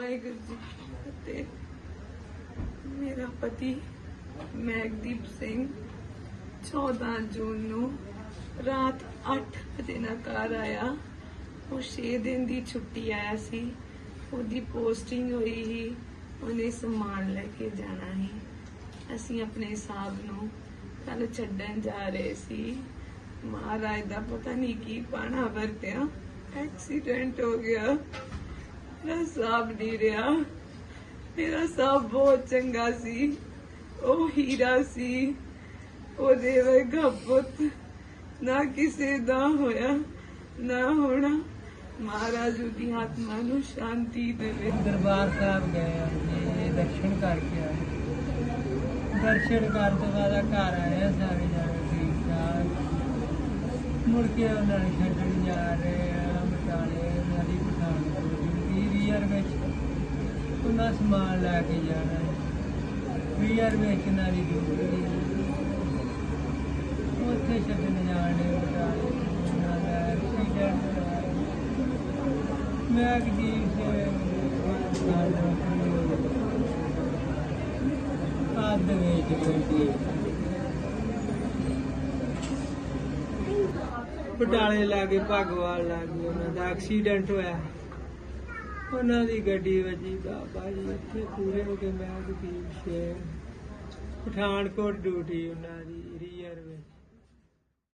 ਵਾਹਿਗੁਰੂ ਜੀ ਕੀ ਮੇਰਾ ਪਤੀ ਮੈਗਦੀਪ ਸਿੰਘ 14 ਜੂਨ ਨੂੰ ਰਾਤ 8 ਵਜੇ ਨਾਲ ਘਰ ਆਇਆ। ਉਹ 6 ਦਿਨ ਦੀ ਛੁੱਟੀ ਆਇਆ ਸੀ। ਉਹਦੀ ਪੋਸਟਿੰਗ ਹੋਈ ਸੀ। ਉਹਨੇ ਸਮਾਨ ਲੈ ਕੇ ਜਾਣਾ ਸੀ। ਅਸੀਂ ਆਪਣੇ ਸਾਹਿਬ ਨੂੰ ਕੱਲ ਛੱਡਣ ਜਾ ਰਹੇ ਸੀ। ਮਹਾਰਾਜ ਦਾ ਪਤਾ ਨਹੀਂ ਕੀ ਪਾਣਾ ਵਰਤਿਆ। ਐਕਸੀਡੈਂਟ ਹੋ ਗਿਆ। ਮੇਰਾ ਸਾਹਬ ਨਹੀਂ ਰਿਹਾ। ਮੇਰਾ ਸਾਹਬ ਬਹੁਤ ਚੰਗਾ ਸੀ। ਉਹ ਹੀਰਾ ਸੀ। ਉਹਦੇ ਵਰਗਾ ਪੁੱਤ ਨਾ ਕਿਸੇ ਦਾ ਹੋਇਆ, ਨਾ ਹੋਣਾ। ਮਹਾਰਾਜ ਦੀ ਆਤਮਾ ਨੂੰ ਸ਼ਾਂਤੀ ਦੇਵੇ। ਦਰਬਾਰ ਸਾਹਿਬ ਗਏ ਆ ਜੀ ਦਰਸ਼ਨ ਕਰਕੇ ਆਏ। ਦਰਸ਼ਨ ਕਰਨ ਤੋਂ ਬਾਅਦ ਘਰ ਆਏ ਸਾਰੇ ਜਾਣੇ ਠੀਕ ਠਾਕ ਮੁੜ ਕੇ ਉਹਨਾਂ ਨੇ ਛੱਡਣ ਜਾ ਰਹੇ ਆ ਬਟਾਲੇ ਨਦੀ ਪਠਾਨਕੋਟ ਰੀਅਰ ਵਿੱਚ ਉਹਨਾਂ ਸਮਾਨ ਲੈ ਕੇ ਜਾਣਾ ਹੈ? ਰੀਅਰ ਵਿੱਚ ਨਾਲੀ ਡਿਊਟੀ ਉੱਥੇ ਛੱਡਣ ਜਾਣੇ, ਬਟਾਲੇ ਉਹਨਾਂ ਦਾ ਐਕਸੀਡੈਂਟ ਹੋਇਆ। ਮੈਂ ਕਿ ਆਦ ਵਿੱਚ। ਕੋਈ ਬਟਾਲੇ ਲਾਗੇ ਭਗਵਾਨ ਲਾਗੇ ਉਹਨਾਂ ਦਾ ਐਕਸੀਡੈਂਟ ਹੋਇਆ। ਉਹਨਾਂ ਦੀ ਗੱਡੀ ਵੱਜੀ ਬਾਬਾ ਜੀ ਇੱਥੇ ਪੂਰੇ ਹੋ ਕੇ ਮੈਂ ਕਿ ਪਠਾਨਕੋਟ ਡਿਊਟੀ ਉਹਨਾਂ ਦੀ ਰੀਅਰ ਵਿੱਚ।